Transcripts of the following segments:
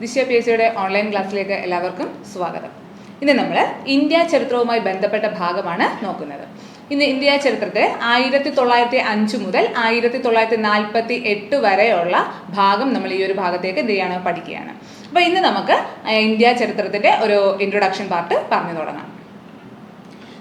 ദിശ P S സിയുടെ online ക്ലാസ്സിലേക്ക് എല്ലാവർക്കും സ്വാഗതം. ഇന്ന് നമ്മൾ ഇന്ത്യ ചരിത്രവുമായി ബന്ധപ്പെട്ട ഭാഗമാണ് നോക്കുന്നത്. ഇന്ന് ഇന്ത്യ ചരിത്രത്തെ ആയിരത്തി തൊള്ളായിരത്തി അഞ്ച് മുതൽ ആയിരത്തി തൊള്ളായിരത്തി നാൽപ്പത്തി എട്ട് വരെയുള്ള ഭാഗം നമ്മൾ ഈ ഒരു ഭാഗത്തേക്ക് എന്ത് ചെയ്യാണ് പഠിക്കുകയാണ്. അപ്പോൾ ഇന്ന് നമുക്ക് ഇന്ത്യ ചരിത്രത്തിന്റെ ഒരു ഇൻട്രൊഡക്ഷൻ പാർട്ട് പറഞ്ഞു തുടങ്ങാം.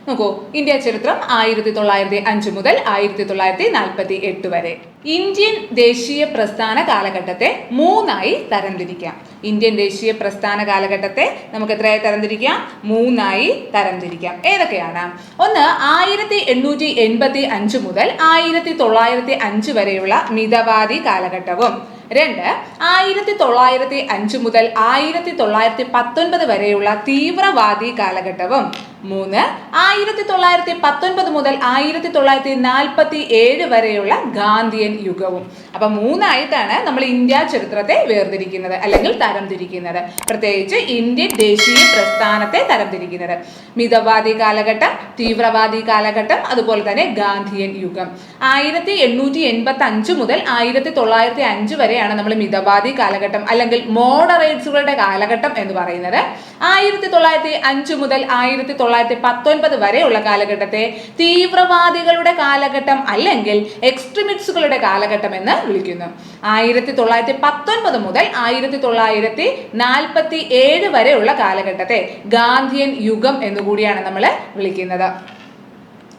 നോക്കൂ ഇന്ത്യ ചരിത്രം ആയിരത്തി തൊള്ളായിരത്തി അഞ്ച് മുതൽ ആയിരത്തി തൊള്ളായിരത്തി നാൽപ്പത്തി എട്ട് വരെ. ഇന്ത്യൻ ദേശീയ പ്രസ്ഥാന കാലഘട്ടത്തെ മൂന്നായി തരംതിരിക്കാം. ഇന്ത്യൻ ദേശീയ പ്രസ്ഥാന കാലഘട്ടത്തെ നമുക്ക് എത്രയായി തരംതിരിക്കാം? മൂന്നായി തരംതിരിക്കാം. ഏതൊക്കെയാണ്? ഒന്ന് ആയിരത്തി എണ്ണൂറ്റി എൺപത്തി അഞ്ച് മുതൽ ആയിരത്തി തൊള്ളായിരത്തി അഞ്ച് വരെയുള്ള മിതവാദി കാലഘട്ടവും. രണ്ട് ആയിരത്തി തൊള്ളായിരത്തി അഞ്ച് മുതൽ ആയിരത്തി തൊള്ളായിരത്തി പത്തൊൻപത് വരെയുള്ള തീവ്രവാദി കാലഘട്ടവും. മൂന്ന്. ആയിരത്തി തൊള്ളായിരത്തി പത്തൊൻപത് മുതൽ ആയിരത്തി തൊള്ളായിരത്തി നാൽപ്പത്തി ഏഴ് വരെയുള്ള ഗാന്ധിയൻ യുഗവും. അപ്പൊ മൂന്നായിട്ടാണ് നമ്മൾ ഇന്ത്യ ചരിത്രത്തെ വേർതിരിക്കുന്നത് അല്ലെങ്കിൽ തരംതിരിക്കുന്നത്. പ്രത്യേകിച്ച് ഇന്ത്യൻ ദേശീയ പ്രസ്ഥാനത്തെ തരംതിരിക്കുന്നത്. മിതവാദി കാലഘട്ടം തീവ്രവാദി കാലഘട്ടം അതുപോലെ തന്നെ ഗാന്ധിയൻ യുഗം. ആയിരത്തി എണ്ണൂറ്റി എൺപത്തി അഞ്ച് മുതൽ ആയിരത്തി തൊള്ളായിരത്തി അഞ്ച് വരെയാണ് നമ്മൾ മിതവാദി കാലഘട്ടം അല്ലെങ്കിൽ മോഡറേറ്റ്സുകളുടെ കാലഘട്ടം എന്ന് പറയുന്നത്. ആയിരത്തി തൊള്ളായിരത്തി അഞ്ച് മുതൽ ആയിരത്തി തൊള്ളായിരത്തി പത്തൊൻപത് വരെയുള്ള കാലഘട്ടത്തെ തീവ്രവാദികളുടെ കാലഘട്ടം അല്ലെങ്കിൽ എക്സ്ട്രീമിസ്റ്റുകളുടെ കാലഘട്ടം എന്ന് വിളിക്കുന്നു. ആയിരത്തി തൊള്ളായിരത്തി പത്തൊൻപത് മുതൽ ആയിരത്തി തൊള്ളായിരത്തി നാൽപ്പത്തി ഏഴ് വരെയുള്ള കാലഘട്ടത്തെ ഗാന്ധിയൻ യുഗം എന്നുകൂടിയാണ് നമ്മൾ വിളിക്കുന്നത്.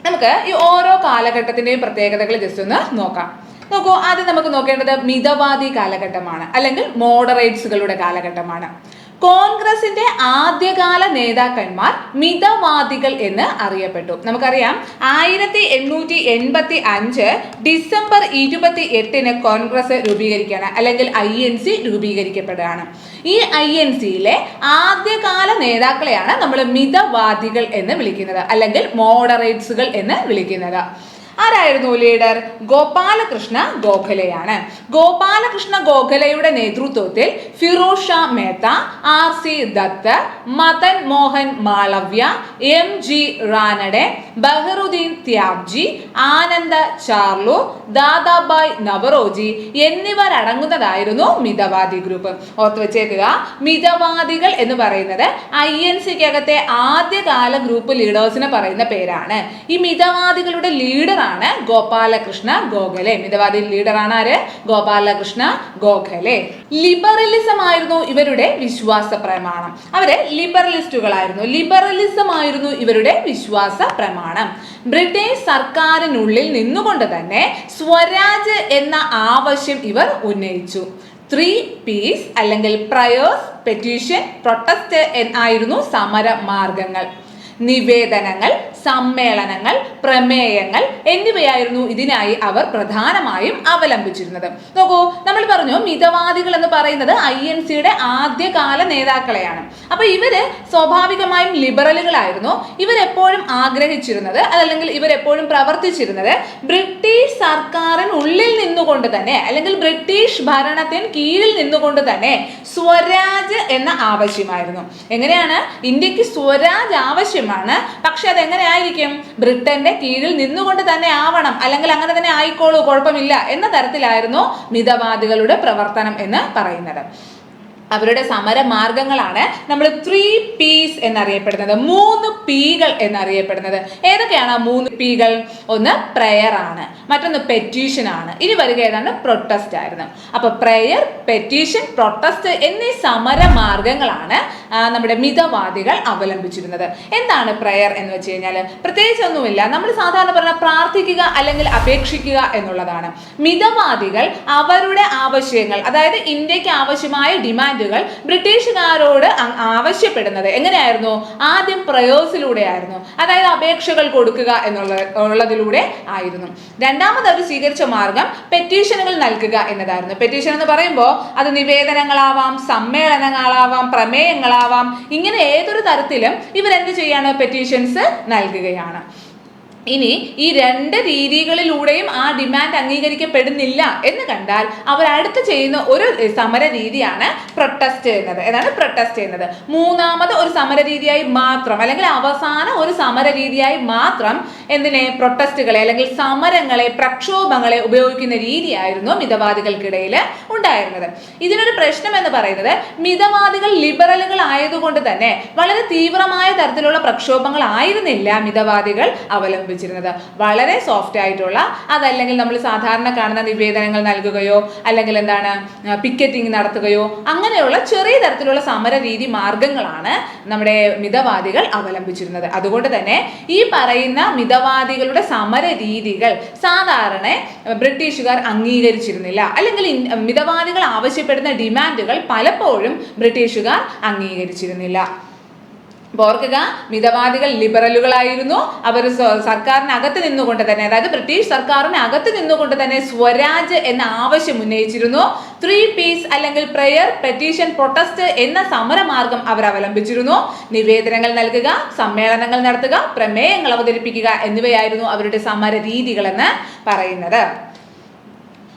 നമുക്ക് ഈ ഓരോ കാലഘട്ടത്തിന്റെയും പ്രത്യേകതകൾ ജസ്റ്റ് ഒന്ന് നോക്കാം. നോക്കൂ ആദ്യം നമുക്ക് നോക്കേണ്ടത് മിതവാദി കാലഘട്ടമാണ് അല്ലെങ്കിൽ മോഡറേറ്റ്സുകളുടെ കാലഘട്ടമാണ്. കോൺഗ്രസിന്റെ ആദ്യകാല നേതാക്കന്മാർ മിതവാദികൾ എന്ന് അറിയപ്പെട്ടു. നമുക്കറിയാം ആയിരത്തി എണ്ണൂറ്റി എൺപത്തി അഞ്ച് ഡിസംബർ ഇരുപത്തി എട്ടിന് കോൺഗ്രസ് രൂപീകരിക്കുകയാണ് അല്ലെങ്കിൽ ഐ എൻ സി രൂപീകരിക്കപ്പെടുകയാണ്. ഈ ഐ എൻ സിയിലെ ആദ്യകാല നേതാക്കളെയാണ് നമ്മൾ മിതവാദികൾ എന്ന് വിളിക്കുന്നത് അല്ലെങ്കിൽ മോഡറേറ്റ്സുകൾ എന്ന് വിളിക്കുന്നത്. ആരായിരുന്നു ലീഡർ ഗോപാലകൃഷ്ണ ഗോഖലെയാണ്. ഗോപാലകൃഷ്ണ ഗോഖലയുടെ നേതൃത്വത്തിൽ Pheroze Shah Mehta R C Dutt Madan Mohan Malaviya M G Ranade Badruddin Tyabji Ananda Charlu Dadabhai Naoroji എന്നിവരടങ്ങുന്നതായിരുന്നു മിതവാദി ഗ്രൂപ്പ് ഓർത്ത് വെച്ചേക്കുക മിതവാദികൾ എന്ന് പറയുന്നത് ഐ എൻ സിക്കകത്തെ ആദ്യകാല ഗ്രൂപ്പ് ലീഡേഴ്സിനെ പറയുന്ന പേരാണ്. ഈ മിതവാദികളുടെ ലീഡറാണ് ഗോപാലകൃഷ്ണ ഗോഖലെ. മിതവാദി ലീഡറാണ് ആര്? ഗോപാലകൃഷ്ണ ഗോഖലെ. ലിബറലിസം ആയിരുന്നു ഇവരുടെ വിശ്വാസ പ്രമാണം അവർ ലിബറലിസ്റ്റുകളായിരുന്നു. ലിബറലിസം ആയിരുന്നു ഇവരുടെ വിശ്വാസ പ്രമാണം ബ്രിട്ടീഷ് സർക്കാരിനുള്ളിൽ നിന്നുകൊണ്ട് തന്നെ സ്വരാജ് എന്ന ആവശ്യം ഇവർ ഉന്നയിച്ചു. ത്രീ പീസ് അല്ലെങ്കിൽ പ്രയേഴ്സ് പെറ്റീഷൻ പ്രൊട്ടസ്റ്റ് എന്നായിരുന്നു സമര മാർഗങ്ങൾ നിവേദനങ്ങൾ സമ്മേളനങ്ങൾ പ്രമേയങ്ങൾ എന്നിവയായിരുന്നു ഇതിനായി അവർ പ്രധാനമായും അവലംബിച്ചിരുന്നത്. നോക്കൂ നമ്മൾ പറഞ്ഞു മിതവാദികൾ എന്ന് പറയുന്നത് ഐ എൻ സിയുടെ ആദ്യകാല നേതാക്കളെയാണ്. അപ്പൊ ഇവർ സ്വാഭാവികമായും ലിബറലുകളായിരുന്നു. ഇവരെപ്പോഴും ആഗ്രഹിച്ചിരുന്നത് അതല്ലെങ്കിൽ ഇവരെപ്പോഴും പ്രവർത്തിച്ചിരുന്നത് ബ്രിട്ടീഷ് സർക്കാരിനുള്ളിൽ നിന്നുകൊണ്ട് തന്നെ അല്ലെങ്കിൽ ബ്രിട്ടീഷ് ഭരണത്തിന് കീഴിൽ നിന്നുകൊണ്ട് തന്നെ സ്വരാജ് എന്ന ആവശ്യമായിരുന്നു. എങ്ങനെയാണ്? ഇന്ത്യയ്ക്ക് സ്വരാജ് ആവശ്യമാണ്. പക്ഷെ അത് എങ്ങനെ ആയിരിക്കും ബ്രിട്ടന്റെ കീഴിൽ നിന്നുകൊണ്ട് തന്നെ ആവണം. അല്ലെങ്കിൽ അങ്ങനെ തന്നെ ആയിക്കോളൂ കുഴപ്പമില്ല എന്ന തരത്തിലായിരുന്നു മിതവാദികളുടെ പ്രവർത്തനം എന്ന് പറയുന്നത്. അവരുടെ സമര മാർഗങ്ങളാണ് നമ്മൾ ത്രീ പീസ് എന്നറിയപ്പെടുന്നത്. മൂന്ന് പീകൾ എന്നറിയപ്പെടുന്നത്. ഏതൊക്കെയാണ് ആ മൂന്ന് പീകൾ ഒന്ന് പ്രയർ ആണ്. മറ്റൊന്ന് പെറ്റീഷൻ ആണ്. ഇനി വരിക ഏതാണ്? പ്രൊട്ടസ്റ്റ് ആയിരുന്നു. അപ്പൊ പ്രയർ പെറ്റീഷൻ പ്രൊട്ടസ്റ്റ് എന്നീ സമര മാർഗങ്ങളാണ് നമ്മുടെ മിതവാദികൾ അവലംബിച്ചിരുന്നത്. എന്താണ് പ്രയർ എന്ന് വെച്ച് കഴിഞ്ഞാൽ പ്രത്യേകിച്ച് ഒന്നുമില്ല. നമ്മൾ സാധാരണ പറഞ്ഞ പ്രാർത്ഥിക്കുക അല്ലെങ്കിൽ അപേക്ഷിക്കുക എന്നുള്ളതാണ്. മിതവാദികൾ അവരുടെ ആവശ്യങ്ങൾ അതായത് ഇന്ത്യയ്ക്ക് ആവശ്യമായ ഡിമാൻഡുകൾ ബ്രിട്ടീഷുകാരോട് ആവശ്യപ്പെടുന്നത്. എങ്ങനെയായിരുന്നു? ആദ്യം പ്രയോസിലൂടെയായിരുന്നു. അതായത് അപേക്ഷകൾ കൊടുക്കുക എന്നുള്ള ഉള്ളതിലൂടെ ആയിരുന്നു. രണ്ടാമത് അവർ സ്വീകരിച്ച മാർഗം പെറ്റീഷനുകൾ നൽകുക എന്നതായിരുന്നു. പെറ്റീഷൻ എന്ന് പറയുമ്പോൾ അത് നിവേദനങ്ങളാവാം സമ്മേളനങ്ങളാവാം പ്രമേയങ്ങളാവാം. ഇങ്ങനെ ഏതൊരു തരത്തിലും ഇവരെന്ത് ചെയ്യാണ്? പെറ്റീഷൻസ് നൽകുകയാണ്. ഇനി ഈ രണ്ട് രീതികളിലൂടെയും ആ ഡിമാൻഡ് അംഗീകരിക്കപ്പെടുന്നില്ല എന്ന് കണ്ടാൽ അവർ അടുത്ത് ചെയ്യുന്ന ഒരു സമര രീതിയാണ് പ്രൊട്ടസ്റ്റ് ചെയ്യുന്നത് ഏതാണ് പ്രൊട്ടസ്റ്റ് ചെയ്യുന്നത് മൂന്നാമത് ഒരു സമര രീതിയായി മാത്രം അല്ലെങ്കിൽ അവസാന ഒരു സമര രീതിയായി മാത്രം എന്തിനെ? പ്രൊട്ടസ്റ്റുകളെ അല്ലെങ്കിൽ സമരങ്ങളെ പ്രക്ഷോഭങ്ങളെ ഉപയോഗിക്കുന്ന രീതിയായിരുന്നു മിതവാദികൾക്കിടയിൽ ഉണ്ടായിരുന്നത്. ഇതിനൊരു പ്രശ്നം എന്ന് പറയുന്നത് മിതവാദികൾ ലിബറലുകൾ ആയതുകൊണ്ട് തന്നെ വളരെ തീവ്രമായ തരത്തിലുള്ള പ്രക്ഷോഭങ്ങൾ ആയിരുന്നില്ല മിതവാദികൾ അവലംബിച്ചിരുന്നത് വളരെ സോഫ്റ്റ് ആയിട്ടുള്ള അതല്ലെങ്കിൽ നമ്മൾ സാധാരണ കാണുന്ന നിവേദനങ്ങൾ നൽകുകയോ അല്ലെങ്കിൽ എന്താണ് പിക്കറ്റിംഗ് നടത്തുകയോ അങ്ങനെയുള്ള ചെറിയ തരത്തിലുള്ള സമര രീതി മാർഗങ്ങളാണ് നമ്മുടെ മിതവാദികൾ അവലംബിച്ചിരുന്നത്. അതുകൊണ്ട് തന്നെ ഈ പറയുന്ന മിതവാദികളുടെ സമര രീതികൾ സാധാരണ ബ്രിട്ടീഷുകാർ അംഗീകരിച്ചിരുന്നില്ല. അല്ലെങ്കിൽ മിതവാദികൾ ആവശ്യപ്പെടുന്ന ഡിമാൻഡുകൾ പലപ്പോഴും ബ്രിട്ടീഷുകാർ അംഗീകരിച്ചിരുന്നില്ല. ഓർക്കുക മിതവാദികൾ ലിബറലുകളായിരുന്നു. അവർ സർക്കാരിനകത്ത് നിന്നുകൊണ്ട് തന്നെ അതായത് ബ്രിട്ടീഷ് സർക്കാരിനകത്ത് നിന്നുകൊണ്ട് തന്നെ സ്വരാജ് എന്ന ആവശ്യം ഉന്നയിച്ചിരുന്നു. ത്രീ പീസ് അല്ലെങ്കിൽ പ്രെയർ പെറ്റീഷൻ പ്രൊട്ടസ്റ്റ് എന്ന സമരമാർഗം അവർ അവലംബിച്ചിരുന്നു. നിവേദനങ്ങൾ നൽകുക സമ്മേളനങ്ങൾ നടത്തുക പ്രമേയങ്ങൾ അവതരിപ്പിക്കുക എന്നിവയായിരുന്നു അവരുടെ സമര രീതികളെന്ന് പറയുന്നത്.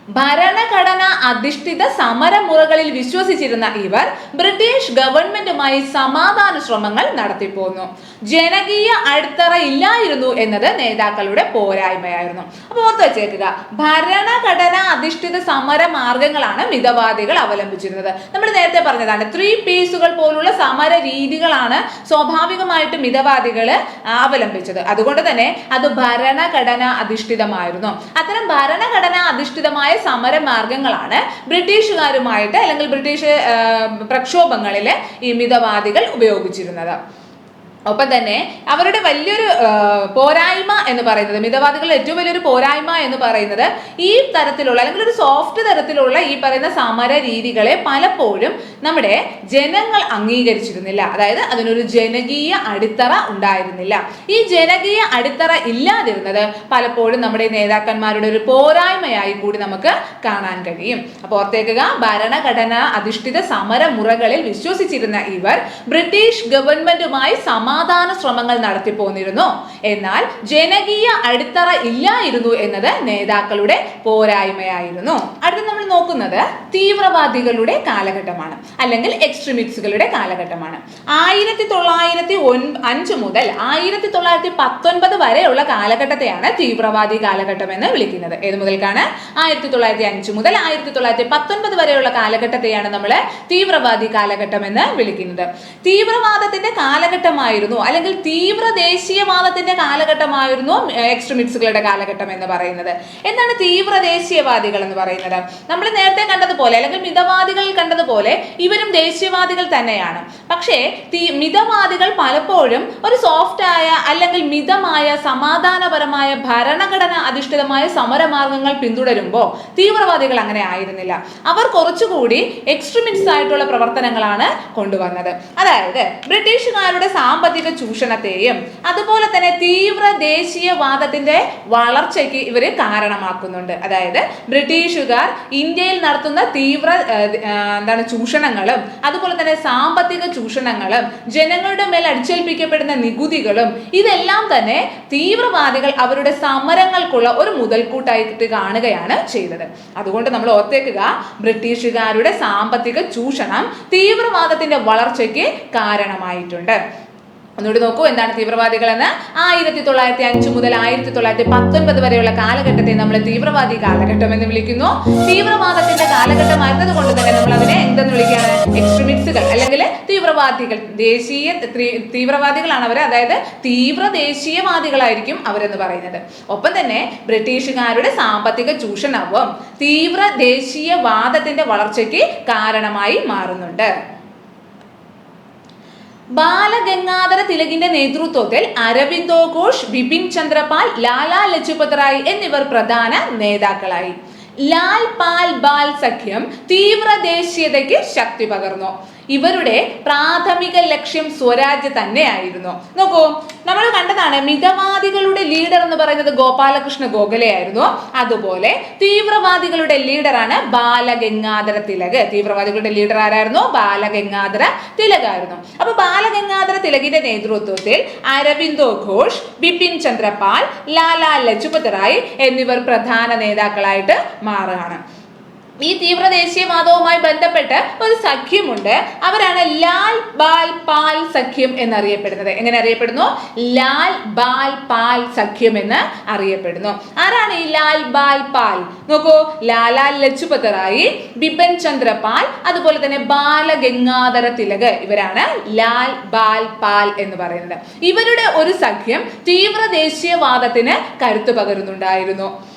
ഭരണഘടന അധിഷ്ഠിത സമരമുറകളിൽ വിശ്വസിച്ചിരുന്ന ഇവർ ബ്രിട്ടീഷ് ഗവൺമെന്റുമായി സമാധാന ശ്രമങ്ങൾ നടത്തിപ്പോന്നു. ജനകീയ അടിത്തറ ഇല്ലായിരുന്നു എന്നത് നേതാക്കളുടെ പോരായ്മയായിരുന്നു. അപ്പോൾ ഓർത്ത് വെച്ചേക്കുക ഭരണഘടന അധിഷ്ഠിത സമര മാർഗങ്ങളാണ് മിതവാദികൾ അവലംബിച്ചിരുന്നത്. നമ്മൾ നേരത്തെ പറഞ്ഞതാണ് ത്രീ പീസുകൾ പോലുള്ള സമര രീതികളാണ് സ്വാഭാവികമായിട്ട് മിതവാദികൾ അവലംബിച്ചത്. അതുകൊണ്ട് തന്നെ അത് ഭരണഘടന അധിഷ്ഠിതമായിരുന്നു. അത്തരം ഭരണഘടന അധിഷ്ഠിതമായ സമര മാർഗങ്ങളാണ് ബ്രിട്ടീഷുകാരുമായിട്ട് അല്ലെങ്കിൽ ബ്രിട്ടീഷ് പ്രക്ഷോഭങ്ങളിൽ ഈ മിതവാദികൾ ഉപയോഗിച്ചിരുന്നത്. ഒപ്പം തന്നെ അവരുടെ വലിയൊരു പോരായ്മ എന്ന് പറയുന്നത് മിതവാദികളുടെ ഏറ്റവും വലിയൊരു പോരായ്മ എന്ന് പറയുന്നത് ഈ തരത്തിലുള്ള അല്ലെങ്കിൽ ഒരു സോഫ്റ്റ് തരത്തിലുള്ള ഈ പറയുന്ന സമര രീതികളെ പലപ്പോഴും നമ്മുടെ ജനങ്ങൾ അംഗീകരിച്ചിരുന്നില്ല. അതായത് അതിനൊരു ജനകീയ അടിത്തറ ഉണ്ടായിരുന്നില്ല. ഈ ജനകീയ അടിത്തറ ഇല്ലാതിരുന്നത് പലപ്പോഴും നമ്മുടെ നേതാക്കന്മാരുടെ ഒരു പോരായ്മയായി കൂടി നമുക്ക് കാണാൻ കഴിയും. അപ്പോൾ ഓർത്തേക്കുക ഭരണഘടന അധിഷ്ഠിത സമരമുറകളിൽ വിശ്വസിച്ചിരുന്ന ഇവർ ബ്രിട്ടീഷ് ഗവൺമെന്റുമായി സമാധാന ശ്രമങ്ങൾ നടത്തി നടത്തിപ്പോന്നിരുന്നു. എന്നാൽ ജനകീയ അടിത്തറ ഇല്ലായിരുന്നു എന്നത് നേതാക്കളുടെ പോരായ്മയായിരുന്നു. അടുത്ത നമ്മൾ നോക്കുന്നത് തീവ്രവാദികളുടെ കാലഘട്ടമാണ് അല്ലെങ്കിൽ എക്സ്ട്രീമിസ്റ്റുകളുടെ കാലഘട്ടമാണ്. ആയിരത്തി തൊള്ളായിരത്തി അഞ്ച് മുതൽ ആയിരത്തി തൊള്ളായിരത്തി പത്തൊൻപത് വരെയുള്ള കാലഘട്ടത്തെയാണ് തീവ്രവാദി കാലഘട്ടം എന്ന് വിളിക്കുന്നത്. ഏത് മുതൽക്കാണ്? ആയിരത്തി തൊള്ളായിരത്തി അഞ്ച് മുതൽ ആയിരത്തി തൊള്ളായിരത്തി പത്തൊൻപത് വരെയുള്ള കാലഘട്ടത്തെയാണ് നമ്മൾ തീവ്രവാദി കാലഘട്ടം എന്ന് വിളിക്കുന്നത്. തീവ്രവാദത്തിന്റെ കാലഘട്ടമായിരുന്നു അല്ലെങ്കിൽ തീവ്ര ദേശീയവാദത്തിന്റെ കാലഘട്ടമായിരുന്നു എക്സ്ട്രീമിസ്റ്റുകളുടെ കാലഘട്ടം എന്ന് പറയുന്നത്. എന്താണ് തീവ്ര ദേശീയവാദികൾ എന്ന് പറയുന്നത്? നമ്മൾ നേരത്തെ കണ്ടതുപോലെ അല്ലെങ്കിൽ മിതവാദികൾ കണ്ടതുപോലെ ഇവരും ദേശീയവാദികൾ തന്നെയാണ്. പക്ഷേ മിതവാദികൾ പലപ്പോഴും ഒരു സോഫ്റ്റ് ആയ അല്ലെങ്കിൽ മിതമായ സമാധാനപരമായ ഭരണഘടന അധിഷ്ഠിതമായ സമരമാർഗങ്ങൾ പിന്തുടരുമ്പോൾ തീവ്രവാദികൾ അങ്ങനെ ആയിരുന്നില്ല. അവർ കുറച്ചുകൂടി എക്സ്ട്രീമിസ്റ്റ് ആയിട്ടുള്ള പ്രവർത്തനങ്ങളാണ് കൊണ്ടുവന്നത്. അതായത് ബ്രിട്ടീഷുകാരുടെ സാമ്പത്തിക ചൂഷണത്തെയും അതുപോലെ തന്നെ തീവ്ര ദേശീയവാദത്തിന്റെ വളർച്ചയ്ക്ക് ഇവർ കാരണമാക്കുന്നുണ്ട്. അതായത് ബ്രിട്ടീഷുകാർ ഇന്ത്യയിൽ നടത്തുന്ന തീവ്ര എന്താണ് ചൂഷണങ്ങളും അതുപോലെ തന്നെ സാമ്പത്തിക ചൂഷണങ്ങളും ജനങ്ങളുടെ മേൽ അടിച്ചേൽപ്പിക്കപ്പെടുന്ന നികുതികളും ഇതെല്ലാം തന്നെ തീവ്രവാദികൾ അവരുടെ സമരങ്ങൾക്കുള്ള ഒരു മുതൽക്കൂട്ടായിട്ട് കാണുകയാണ് ചെയ്തത്. അതുകൊണ്ട് നമ്മൾ ഓർത്തേക്കുക ബ്രിട്ടീഷുകാരുടെ സാമ്പത്തിക ചൂഷണം തീവ്രവാദത്തിന്റെ വളർച്ചയ്ക്ക് കാരണമായിട്ടുണ്ട്. ഒന്നുകൂടി നോക്കൂ എന്താണ് തീവ്രവാദികൾ എന്ന്? ആയിരത്തി തൊള്ളായിരത്തി അഞ്ച് മുതൽ ആയിരത്തി തൊള്ളായിരത്തി പത്തൊൻപത് വരെയുള്ള കാലഘട്ടത്തെ നമ്മൾ തീവ്രവാദി കാലഘട്ടം എന്ന് വിളിക്കുന്നു. തീവ്രവാദത്തിന്റെ കാലഘട്ടമായിരുന്നത് കൊണ്ട് തന്നെ നമ്മൾ അതിനെ എന്തെന്ന് വിളിക്കുകയാണ്? എക്സ്ട്രീമിസ്റ്റുകൾ അല്ലെങ്കിൽ തീവ്രവാദികൾ. ദേശീയ തീവ്രവാദികളാണ് അവർ അതായത് തീവ്ര ദേശീയവാദികളായിരിക്കും അവരെന്ന് പറയുന്നത്. ഒപ്പം തന്നെ ബ്രിട്ടീഷുകാരുടെ സാമ്പത്തിക ചൂഷണവും തീവ്ര ദേശീയവാദത്തിന്റെ വളർച്ചയ്ക്ക് കാരണമായി മാറുന്നുണ്ട്. ബാലഗംഗാധര തിലകിന്റെ നേതൃത്വത്തിൽ അരവിന്ദോ ഘോഷ് ബിപിൻ ചന്ദ്രപാൽ ലാലാ ലജ്പത് റായ് എന്നിവർ പ്രധാന നേതാക്കളായി. ലാൽ പാൽ ബാൽ സഖ്യം തീവ്ര ദേശീയതയ്ക്ക് ശക്തി പകർന്നു. ഇവരുടെ പ്രാഥമിക ലക്ഷ്യം സ്വരാജ് തന്നെയായിരുന്നു. നോക്കൂ നമ്മൾ കണ്ടതാണ് മിതവാദികളുടെ ലീഡർ എന്ന് പറയുന്നത് ഗോപാലകൃഷ്ണ ഗോഖലെ ആയിരുന്നു അതുപോലെ തീവ്രവാദികളുടെ ലീഡറാണ് ബാലഗംഗാധര തിലക്. തീവ്രവാദികളുടെ ലീഡർ ആരായിരുന്നു? ബാലഗംഗാധര തിലക് ആയിരുന്നു. അപ്പൊ ബാലഗംഗാധര തിലകിന്റെ നേതൃത്വത്തിൽ അരവിന്ദോ ഘോഷ് ബിപിൻ ചന്ദ്രപാൽ ലാലാ ലജ്പത് റായ് എന്നിവർ പ്രധാന നേതാക്കളായിട്ട് മാറുകയാണ്. ഈ തീവ്ര ദേശീയവാദവുമായി ബന്ധപ്പെട്ട് ഒരു സഖ്യമുണ്ട്. അവരാണ് ലാൽ ബാൽ പാൽ സഖ്യം എന്നറിയപ്പെടുന്നത്. എങ്ങനെ അറിയപ്പെടുന്നു? ലാൽ ബാൽ പാൽ സഖ്യം എന്ന് അറിയപ്പെടുന്നു. ആരാണ് ഈ ലാൽ ബാൽ പാൽ? നോക്കൂ ലാലാ ലജ്പത് റായി ബിപിൻ ചന്ദ്രപാൽ അതുപോലെ തന്നെ ബാലഗംഗാധര തിലക് ഇവരാണ് ലാൽ ബാൽ പാൽ എന്ന് പറയുന്നത്. ഇവരുടെ ഒരു സഖ്യം തീവ്ര ദേശീയവാദത്തിന് കരുത്തു പകരുന്നുണ്ടായിരുന്നു.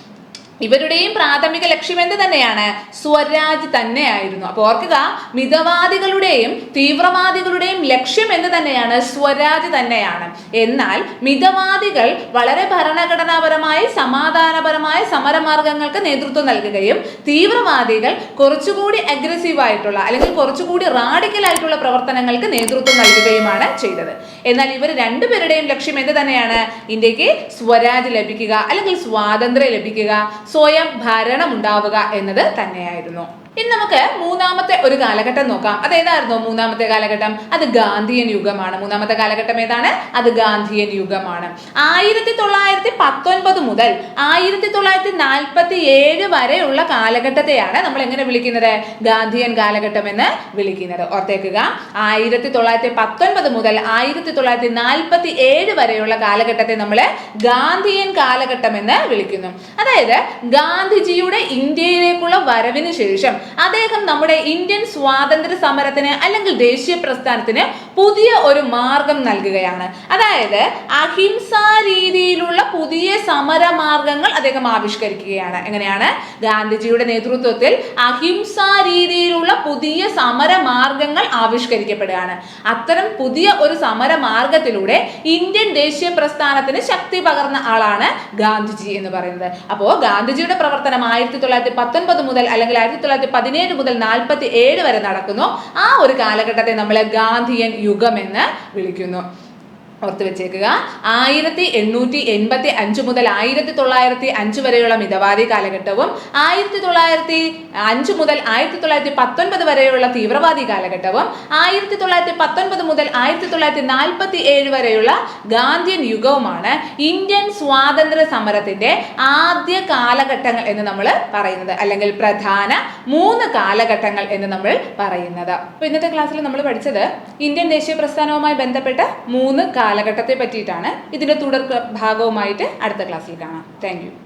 ഇവരുടെയും പ്രാഥമിക ലക്ഷ്യം എന്ത് തന്നെയാണ്? സ്വരാജ് തന്നെയായിരുന്നു. അപ്പോൾ ഓർക്കുക മിതവാദികളുടെയും തീവ്രവാദികളുടെയും ലക്ഷ്യം എന്ത് തന്നെയാണ്? സ്വരാജ് തന്നെയാണ്. എന്നാൽ മിതവാദികൾ വളരെ ഭരണഘടനാപരമായി സമാധാനപരമായ സമരമാർഗങ്ങൾക്ക് നേതൃത്വം നൽകുകയും തീവ്രവാദികൾ കുറച്ചുകൂടി അഗ്രസീവ് ആയിട്ടുള്ള അല്ലെങ്കിൽ കുറച്ചുകൂടി റാഡിക്കൽ ആയിട്ടുള്ള പ്രവർത്തനങ്ങൾക്ക് നേതൃത്വം നൽകുകയുമാണ് ചെയ്തത്. എന്നാൽ ഇവർ രണ്ടുപേരുടെയും ലക്ഷ്യം എന്ത് തന്നെയാണ്? ഇന്ത്യയ്ക്ക് സ്വരാജ് ലഭിക്കുക അല്ലെങ്കിൽ സ്വാതന്ത്ര്യം ലഭിക്കുക. സ്വയം ഭരണം ഉണ്ടാവുക എന്നത് തന്നെയായിരുന്നു. ഇനി നമുക്ക് മൂന്നാമത്തെ ഒരു കാലഘട്ടം നോക്കാം. അതേതായിരുന്നു മൂന്നാമത്തെ കാലഘട്ടം? അത് ഗാന്ധിയൻ യുഗമാണ്. മൂന്നാമത്തെ കാലഘട്ടം ഏതാണ്? അത് ഗാന്ധിയൻ യുഗമാണ്. ആയിരത്തി തൊള്ളായിരത്തി പത്തൊൻപത് മുതൽ ആയിരത്തി തൊള്ളായിരത്തി നാൽപ്പത്തി ഏഴ് വരെയുള്ള കാലഘട്ടത്തെയാണ് നമ്മൾ എങ്ങനെ വിളിക്കുന്നത്? ഗാന്ധിയൻ കാലഘട്ടം എന്ന് വിളിക്കുന്നത്. ഓർത്തേക്കുക. ആയിരത്തി തൊള്ളായിരത്തി പത്തൊൻപത് മുതൽ ആയിരത്തി തൊള്ളായിരത്തി നാൽപ്പത്തി ഏഴ് വരെയുള്ള കാലഘട്ടത്തെ നമ്മൾ ഗാന്ധിയൻ കാലഘട്ടം എന്ന് വിളിക്കുന്നു. അതായത് ഗാന്ധിജിയുടെ ഇന്ത്യയിലേക്കുള്ള വരവിന് ശേഷം അദ്ദേഹം നമ്മുടെ ഇന്ത്യൻ സ്വാതന്ത്ര്യ സമരത്തിന് അല്ലെങ്കിൽ ദേശീയ പ്രസ്ഥാനത്തിന് പുതിയ ഒരു മാർഗം നൽകുകയാണ്. അതായത് അഹിംസാ രീതിയിലുള്ള പുതിയ സമരമാർഗങ്ങൾ അദ്ദേഹം ആവിഷ്കരിക്കുകയാണ്. എങ്ങനെയാണ്? ഗാന്ധിജിയുടെ നേതൃത്വത്തിൽ അഹിംസാ രീതിയിലുള്ള പുതിയ സമരമാർഗങ്ങൾ ആവിഷ്കരിക്കപ്പെടുകയാണ്. അത്തരം പുതിയ ഒരു സമരമാർഗത്തിലൂടെ ഇന്ത്യൻ ദേശീയ പ്രസ്ഥാനത്തിന് ശക്തി പകർന്ന ആളാണ് ഗാന്ധിജി എന്ന് പറയുന്നത്. അപ്പോൾ ഗാന്ധിജിയുടെ പ്രവർത്തനം ആയിരത്തി തൊള്ളായിരത്തി പത്തൊൻപത് മുതൽ അല്ലെങ്കിൽ ആയിരത്തി തൊള്ളായിരത്തി പതിനേഴ് മുതൽ നാൽപ്പത്തി ഏഴ് വരെ നടക്കുന്നു. ആ ഒരു കാലഘട്ടത്തെ നമ്മൾ ഗാന്ധിയൻ യുഗം എന്ന് വിളിക്കുന്നു. ഓർത്ത് വെച്ചേക്കുക. ആയിരത്തി എണ്ണൂറ്റി എൺപത്തി അഞ്ച് മുതൽ ആയിരത്തി തൊള്ളായിരത്തി അഞ്ച് വരെയുള്ള മിതവാദി കാലഘട്ടവും ആയിരത്തി തൊള്ളായിരത്തി അഞ്ച് മുതൽ ആയിരത്തി തൊള്ളായിരത്തി പത്തൊൻപത് വരെയുള്ള തീവ്രവാദി കാലഘട്ടവും ആയിരത്തി തൊള്ളായിരത്തി പത്തൊൻപത് മുതൽ ആയിരത്തി തൊള്ളായിരത്തി നാൽപ്പത്തി ഏഴ് വരെയുള്ള ഗാന്ധിയൻ യുഗവുമാണ് ഇന്ത്യൻ സ്വാതന്ത്ര്യ സമരത്തിന്റെ ആദ്യ കാലഘട്ടങ്ങൾ എന്ന് നമ്മൾ പറയുന്നത്. അല്ലെങ്കിൽ പ്രധാന മൂന്ന് കാലഘട്ടങ്ങൾ എന്ന് നമ്മൾ പറയുന്നത്. ഇന്നത്തെ ക്ലാസ്സിൽ നമ്മൾ പഠിച്ചത് ഇന്ത്യൻ ദേശീയ പ്രസ്ഥാനവുമായി ബന്ധപ്പെട്ട മൂന്ന് കാലഘട്ടത്തെ പറ്റിയിട്ടാണ് ഇതിന്റെ തുടർ ഭാഗവുമായിട്ട് അടുത്ത ക്ലാസ്സിൽ കാണാം. താങ്ക്